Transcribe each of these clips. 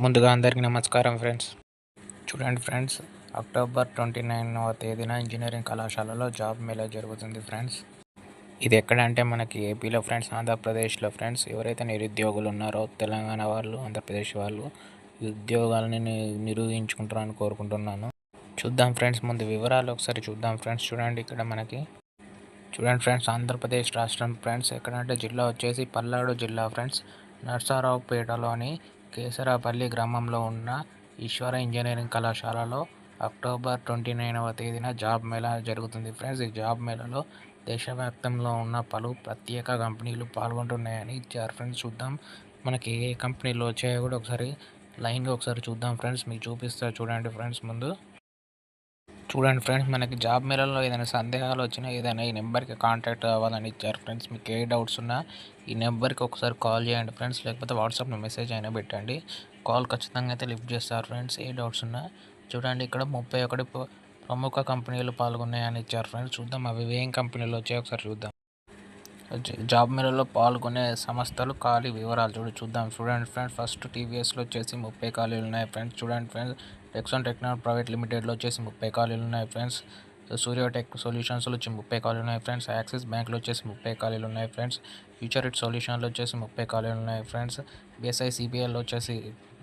ముందుగా అందరికీ నమస్కారం ఫ్రెండ్స్. చూడండి ఫ్రెండ్స్ అక్టోబర్ ట్వంటీ నైన్వ తేదీన ఇంజనీరింగ్ కళాశాలలో జాబ్ మేళా జరుగుతుంది ఫ్రెండ్స్. ఇది ఎక్కడ అంటే మనకి ఏపీలో ఫ్రెండ్స్ ఆంధ్రప్రదేశ్లో ఫ్రెండ్స్. ఎవరైతే నిరుద్యోగులు ఉన్నారో తెలంగాణ వాళ్ళు ఆంధ్రప్రదేశ్ వాళ్ళు ఉద్యోగాలని నిరూపించుకుంటారని కోరుకుంటున్నాను. చూద్దాం ఫ్రెండ్స్ ముందు వివరాలు ఒకసారి చూద్దాం ఫ్రెండ్స్. చూడండి ఇక్కడ మనకి చూడండి ఫ్రెండ్స్ ఆంధ్రప్రదేశ్ రాష్ట్రం ఫ్రెండ్స్. ఎక్కడంటే జిల్లా వచ్చేసి పల్నాడు జిల్లా ఫ్రెండ్స్. నర్సారావుపేటలోని కేసరాపల్లి గ్రామంలో ఉన్న ఈశ్వర ఇంజనీరింగ్ కళాశాలలో అక్టోబర్ ట్వంటీ నైనవ తేదీన జాబ్ మేళా జరుగుతుంది. ఫ్రెండ్స్ ఈ జాబ్ మేళాలో దేశవ్యాప్తంలో ఉన్న పలు ప్రత్యేక కంపెనీలు పాల్గొంటున్నాయని ఇచ్చారు. ఫ్రెండ్స్ చూద్దాం. మనకి ఏ కంపెనీలు వచ్చాయో కూడా ఒకసారి లైన్గా ఒకసారి చూద్దాం. ఫ్రెండ్స్ మీకు చూపిస్తారు చూడండి. ఫ్రెండ్స్ ముందు చూడండి ఫ్రెండ్స్ మనకి జాబ్ మేళలో ఏదైనా సందేహాలు వచ్చినా ఏదైనా ఈ నెంబర్కి కాంటాక్ట్ అవ్వాలని ఇచ్చారు ఫ్రెండ్స్. మీకు ఏ డౌట్స్ ఉన్నా ఈ నెంబర్కి ఒకసారి కాల్ చేయండి ఫ్రెండ్స్ లేకపోతే వాట్సాప్లో మెసేజ్ అయినా పెట్టండి. కాల్ ఖచ్చితంగా అయితే లిఫ్ట్ చేస్తారు ఫ్రెండ్స్ ఏ డౌట్స్ ఉన్నా. చూడండి ఇక్కడ ముప్పై ఒకటి ప్రముఖ కంపెనీలు పాల్గొన్నాయని ఇచ్చారు ఫ్రెండ్స్ చూద్దాం అవి ఏం కంపెనీలు వచ్చాయి ఒకసారి చూద్దాం. జాబ్ మేళలో పాల్గొనే సంస్థలు ఖాళీ వివరాలు చూడు చూద్దాం. చూడండి ఫ్రెండ్స్ ఫస్ట్ టీవీఎస్లో వచ్చేసి ముప్పై ఖాళీలు ఉన్నాయి ఫ్రెండ్స్. చూడండి ఫ్రెండ్స్ టెక్సాన్ టెక్నాలజీ ప్రైవేట్ లిమిటెడ్లో వచ్చేసి ముప్పై ఖాళీలు ఉన్నాయి ఫ్రెండ్స్. సూర్యోటెక్ సొల్యూషన్స్లో వచ్చి ముప్పై ఖాళీలు ఉన్నాయి ఫ్రెండ్స్. యాక్సిస్ బ్యాంక్లో వచ్చేసి ముప్పై ఖాళీలు ఉన్నాయి ఫ్రెండ్స్. ఫ్యూచర్ ఇట్ సొల్యూషన్లో వచ్చేసి ముప్పై ఖాళీలు ఉన్నాయి ఫ్రెండ్స్. బిఎస్ఐ సిబిఎల్లో వచ్చేసి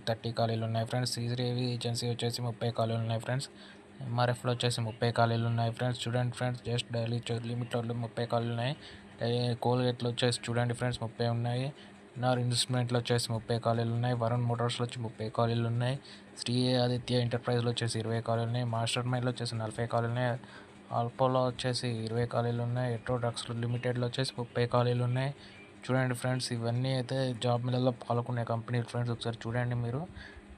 థర్టీ ఖాళీలు ఉన్నాయి ఫ్రెండ్స్. సీజరేవి ఏజెన్సీ వచ్చేసి ముప్పై ఖాళీలు ఉన్నాయి ఫ్రెండ్స్. ఎంఆర్ఎఫ్లో వచ్చేసి ముప్పై ఖాళీలు ఉన్నాయి ఫ్రెండ్స్. చూడండి ఫ్రెండ్స్ జస్ట్ డైలీ లిమిట్లో ముప్పై ఖాళీలు ఉన్నాయి. కోల్గేట్లో వచ్చేసి చూడండి ఫ్రెండ్స్ ముప్పై ఉన్నాయి. నార్ ఇన్వెస్ట్మెంట్లో వచ్చేసి ముప్పై కాలేజీలు ఉన్నాయి. వరుణ్ మోటార్స్లో వచ్చి ముప్పై కాలేజీలు ఉన్నాయి. శ్రీ ఆదిత్య ఎంటర్ప్రైజ్లో వచ్చేసి ఇరవై కాలేజీలు ఉన్నాయి. మాస్టర్ మైండ్లో వచ్చేసి నలభై కాలేజీలు ఉన్నాయి. ఆల్పోలో వచ్చేసి ఇరవై కాలేజీలు ఉన్నాయి. ఎట్రో డ్రగ్స్ లిమిటెడ్లో వచ్చేసి ముప్పై కాలేజీలు ఉన్నాయి. చూడండి ఫ్రెండ్స్ ఇవన్నీ అయితే జాబ్ మేళలో పాల్గొనే కంపెనీ ఫ్రెండ్స్ ఒకసారి చూడండి మీరు.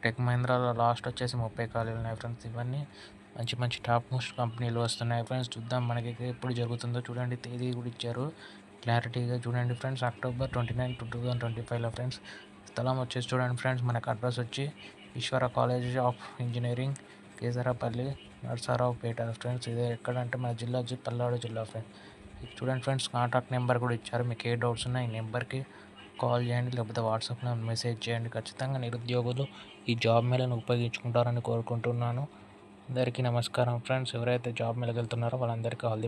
టెక్ మహీంద్రాలో లాస్ట్ వచ్చేసి ముప్పై ఖాళీలు ఉన్నాయి ఫ్రెండ్స్ ఇవన్నీ మంచి మంచి టాప్ మోస్ట్ కంపెనీలు వస్తున్నాయి ఫ్రెండ్స్ చూద్దాం మనకి ఎప్పుడు జరుగుతుందో చూడండి. తేదీ కూడా ఇచ్చారు. క్లారిటీగా చూడండి friends October twenty nine two thousand twenty ఫైవ్లో ఫ్రెండ్స్ స్థలం వచ్చేసి చూడండి ఫ్రెండ్స్ మనకు అడ్రస్ వచ్చి Eshwara college of engineering Kesarapalli Narasaraopet friends ఇది ఎక్కడంటే మన జిల్లా వచ్చి పల్నాడు జిల్లా ఫ్రెండ్స్ చూడండి ఫ్రెండ్స్ కాంటాక్ట్ నెంబర్ కూడా ఇచ్చారు. మీకు ఏ డౌట్స్ ఉన్నాయి ఈ నెంబర్కి కాల్ చేయండి లేకపోతే వాట్సాప్లో మెసేజ్ చేయండి. ఖచ్చితంగా నిరుద్యోగులు ఈ జాబ్ మేళను ఉపయోగించుకుంటారని కోరుకుంటున్నాను. అందరికీ నమస్కారం ఫ్రెండ్స్. ఎవరైతే జాబ్ మేళకి వెళ్తున్నారో వాళ్ళందరికీ ఆల్ ది